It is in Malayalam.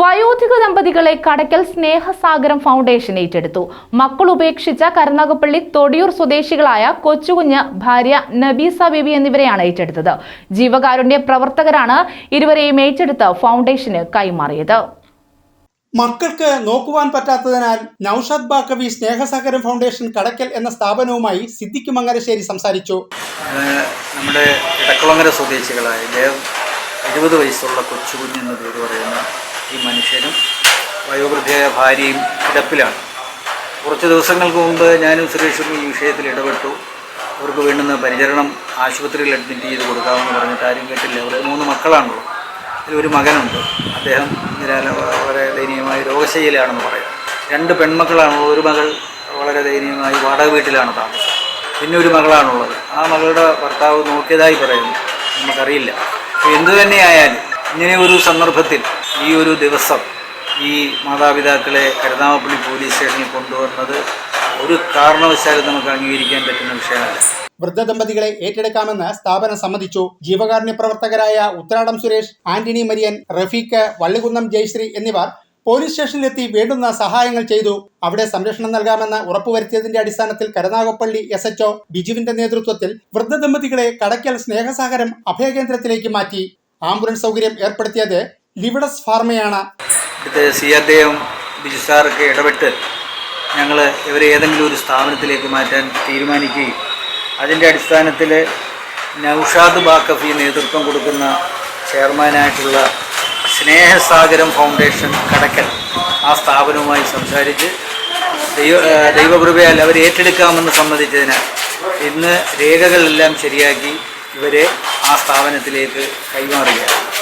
വയോധിക ദമ്പതികളെ കടയ്ക്കൽ സ്നേഹസാഗരം ഫൗണ്ടേഷൻ ഏറ്റെടുത്തു. മക്കൾ ഉപേക്ഷിച്ച കരുനാഗപ്പള്ളി തൊടിയൂർ സ്വദേശികളായ കൊച്ചുകുഞ്ഞ് ഭാര്യ നബീസ ബേബി എന്നിവരെയാണ് ഏറ്റെടുത്തത്. ജീവകാരുണ്യ പ്രവർത്തകരാണ് ഇരുവരെയും ഏറ്റെടുത്ത് ഫൗണ്ടേഷന് കൈമാറിയത്. മക്കൾക്ക് നോക്കുവാൻ പറ്റാത്തതിനാൽ നൌഷാദ് ബാക്കവി സ്നേഹസാഗരം ഫൗണ്ടേഷൻ കടക്കൽ എന്ന സ്ഥാപനവുമായി സിദ്ദിഖ് മങ്ങരശ്ശേരി സംസാരിച്ചു. നമ്മുടെ ഇടക്കുളങ്ങര സ്വദേശികളായ എഴുപത് വയസ്സുള്ള കൊച്ചുകുഞ്ഞ് എന്ന് പേര് പറയുന്ന ഈ മനുഷ്യനും വയോവൃദ്ധയായ ഭാര്യയും കിടപ്പിലാണ്. കുറച്ച് ദിവസങ്ങൾക്ക് മുമ്പ് ഞാനും സുരേഷും ഈ വിഷയത്തിൽ ഇടപെട്ടു. അവർക്ക് വേണ്ടുന്ന പരിചരണം ആശുപത്രിയിൽ അഡ്മിറ്റ് ചെയ്ത് കൊടുക്കാമെന്ന് പറഞ്ഞിട്ട് ആരും കേട്ടില്ല. അവർക്ക് മൂന്ന് മക്കളാണുള്ളത്. അതിലൊരു മകനുണ്ട്. അദ്ദേഹം നിരാല വളരെ ദയനീയമായ രോഗശൈലിയാണെന്ന് പറയാം. രണ്ട് പെൺമക്കളാണുള്ളത് ഒരു മകൾ വളരെ ദയനീയമായി വാടക വീട്ടിലാണ് താമസം പിന്നെ ഒരു മകളാണുള്ളത്. ആ മകളുടെ ഭർത്താവ് നോക്കിയതായി പറയുന്നു. നമുക്കറിയില്ല. എന്തു തന്നെയായാലും ഇങ്ങനെ ഒരു സന്ദർഭത്തിൽ ഈ ഒരു ദിവസം ഈ മാതാപിതാക്കളെ കരുനാഗപ്പള്ളി പോലീസ് സ്റ്റേഷനിൽ കൊണ്ടുവന്നത് ഒരു കാരണവശാലും നമുക്ക് അംഗീകരിക്കാൻ പറ്റുന്ന വിഷയമല്ല. വൃദ്ധ ദമ്പതികളെ ഏറ്റെടുക്കാമെന്ന് സ്ഥാപനം സമ്മതിച്ചു. ജീവകാരുണ്യ പ്രവർത്തകരായ ഉത്രാടം സുരേഷ് ആന്റണി മരിയൻ റഫീഖ് വള്ളികുന്നം ജയശ്രീ എന്നിവർ പോലീസ് സ്റ്റേഷനിലെത്തി വേണ്ടുന്ന സഹായങ്ങൾ ചെയ്തു. അവിടെ സംരക്ഷണം നൽകാമെന്ന് ഉറപ്പുവരുത്തിയതിന്റെ അടിസ്ഥാനത്തിൽ കരുനാഗപ്പള്ളി എസ് എച്ച്ഒ ബിജുവിന്റെ നേതൃത്വത്തിൽ വൃദ്ധ ദമ്പതികളെ കടയ്ക്കൽ സ്നേഹസാഗരം അഭയകേന്ദ്രത്തിലേക്ക് മാറ്റി. ആംബുലൻസ് സൗകര്യം ഏർപ്പെടുത്തിയത് ലിവിഡസ് ഫാർമയാണ്. സി ആർ ഡി ഇടപെട്ട് ഞങ്ങൾ ഇവരെ ഏതെങ്കിലും ഒരു സ്ഥാപനത്തിലേക്ക് മാറ്റാൻ തീരുമാനിക്കുകയും അതിന്റെ അടിസ്ഥാനത്തിൽ നൗഷാദ് ബാക്കഫി നേതൃത്വം കൊടുക്കുന്ന ചെയർമാനായിട്ടുള്ള സ്നേഹസാഗരം ഫൗണ്ടേഷൻ കടക്കൽ ആ സ്ഥാപനവുമായി സംസാരിച്ച് ദൈവ ദൈവകൃപയാൽ അവർ ഏറ്റെടുക്കാമെന്ന് സമ്മതിച്ചതിനാൽ ഇന്ന് രേഖകളെല്ലാം ശരിയാക്കി ഇവരെ ആ സ്ഥാപനത്തിലേക്ക് കൈമാറുകയാണ്.